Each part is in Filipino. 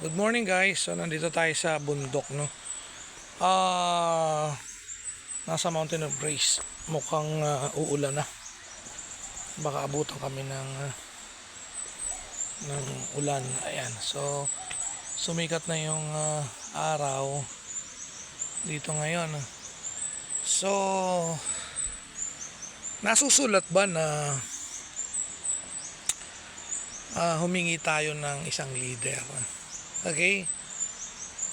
Good morning guys. So nandito tayo sa bundok no. Ah nasa Mountain of Grace. Mukhang ah, uulan na. Baka abutan kami ng ah, ng ulan. Ayan. So sumikat na yung ah, araw dito ngayon. So nasusulat ba na ah, humingi tayo ng isang leader? Okay?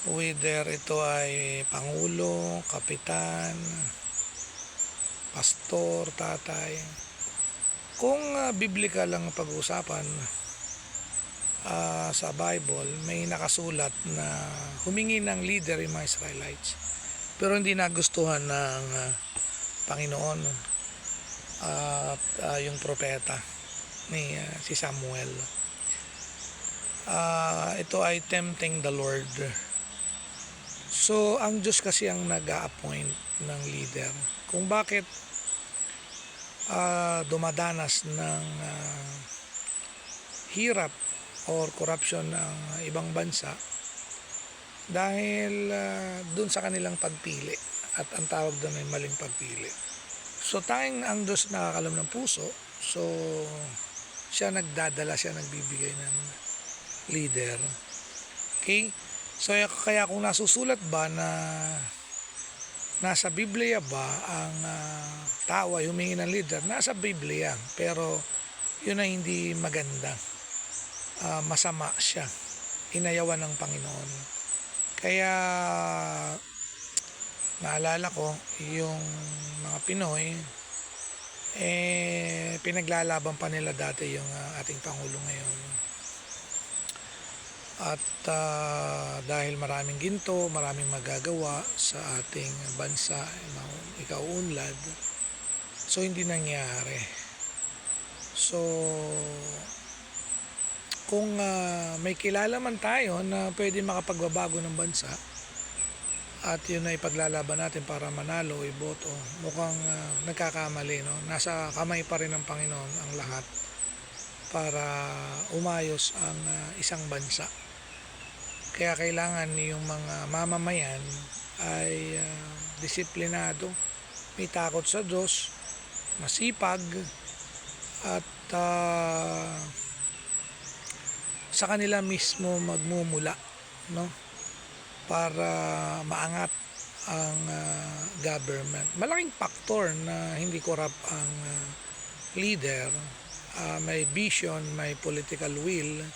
Whether ito ay pangulo, kapitan, pastor, tatay. Kung uh, biblika lang ang pag-uusapan ah, sa Bible, may nakasulat na humingi ng leader yung mga Israelites. Pero hindi nagustuhan ng ah, Panginoon at ah, yung propeta ni ah, si Samuel ah, ito ay tempting the Lord. So, ang Diyos kasi ang nag-a-appoint ng leader. Kung bakit ah, dumadanas ng ah, hirap or corruption ng ibang bansa dahil ah, dun sa kanilang pagpili at ang tawag doon ay maling pagpili. So, tayong ang Diyos nakakalam ng puso. So, siya nagdadala, siya nagbibigay ng leader. Okay? So kaya kung nasusulat ba na nasa Biblia ba ang uh, tao ay humingi ng leader? Nasa Biblia. Pero yun ay hindi maganda. Ah, masama siya. Inayawan ng Panginoon. Kaya naalala ko yung mga Pinoy eh pinaglalaban pa nila dati yung ah, ating Pangulo ngayon at ah, dahil maraming ginto, maraming magagawa sa ating bansa, ikaw unlad, so hindi nangyari. So, kung ah, may kilala man tayo na pwede makapagbabago ng bansa, at yun ay paglalaban natin para manalo, iboto, mukhang ah, nagkakamali. No? Nasa kamay pa rin ng Panginoon ang lahat para umayos ang ah, isang bansa. Kaya kailangan yung mga mamamayan ay ah, disiplinado, may takot sa Diyos, masipag, at ah, sa kanila mismo magmumula, no? Para maangat ang ah, government. Malaking faktor na hindi corrupt ang ah, leader, Ah, may vision, may political will,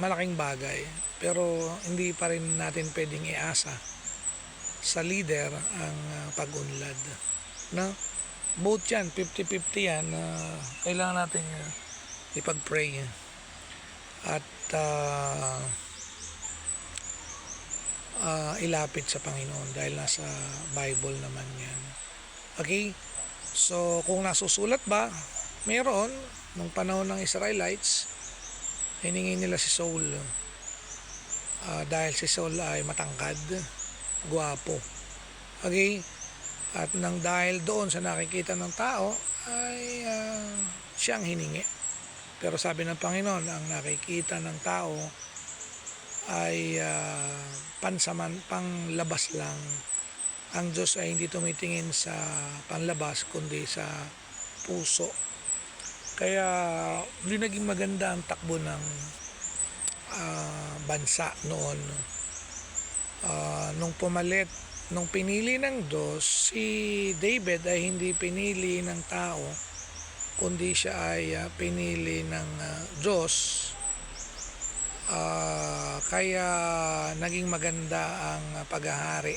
malaking bagay. Pero hindi pa rin natin pwedeng iasa sa leader ang ah, pag-unlad. No? Both yan, 50-50 yan. ah, kailangan natin ah, ipag-pray. At ah, ah, ilapit sa Panginoon dahil nasa Bible naman yan. Okay? So, kung nasusulat ba, meron, nung panahon ng Israelites, hiningi nila si Saul Ah, dahil si Saul ay matangkad, guwapo. Okay? At nang dahil doon sa nakikita ng tao, ay ah, siyang hiningi. Pero sabi ng Panginoon, ang nakikita ng tao ay ah, pansaman, panglabas lang. Ang Diyos ay hindi tumitingin sa panlabas, kundi sa puso. Kaya hindi naging maganda ang takbo ng ah, bansa noon. Ah, nung pumalit, nung pinili ng Diyos, si David ay hindi pinili ng tao, kundi siya ay ah, pinili ng ah, Diyos. Ah, kaya naging maganda ang paghahari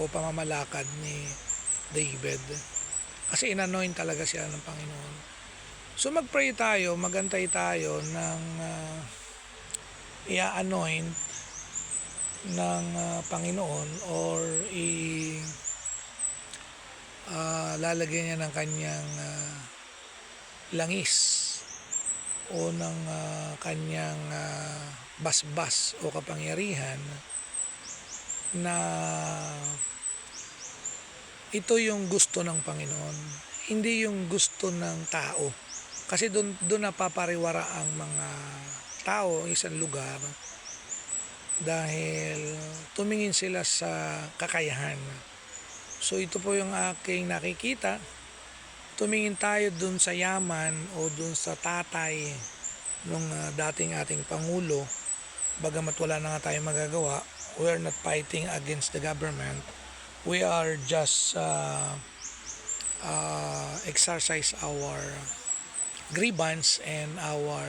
o pamamalakad ni David. Kasi inanoint talaga siya ng Panginoon. So magpray tayo, magantay tayo ng ah, i-anoint ng ah, Panginoon or i ah, lalagyan niya ng kanyang ah, langis o ng ah, kanyang ah, basbas o kapangyarihan na ito yung gusto ng Panginoon hindi yung gusto ng tao kasi doon doon napapariwara ang mga tao, isang lugar dahil tumingin sila sa kakayahan. So ito po yung aking nakikita. Tumingin tayo dun sa yaman o dun sa tatay nung ah, dating ating Pangulo. Bagamat wala na nga tayong magagawa, we are not fighting against the government. We are just uh, uh, exercise our grievance and our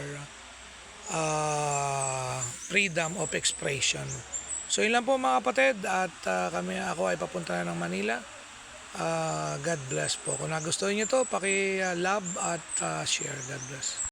uh, freedom of expression. So yun lang po mga kapatid at uh, kami ako ay papunta na ng Manila. Uh, God bless po. Kung nagustuhan niyo to, paki-love at uh, share. God bless.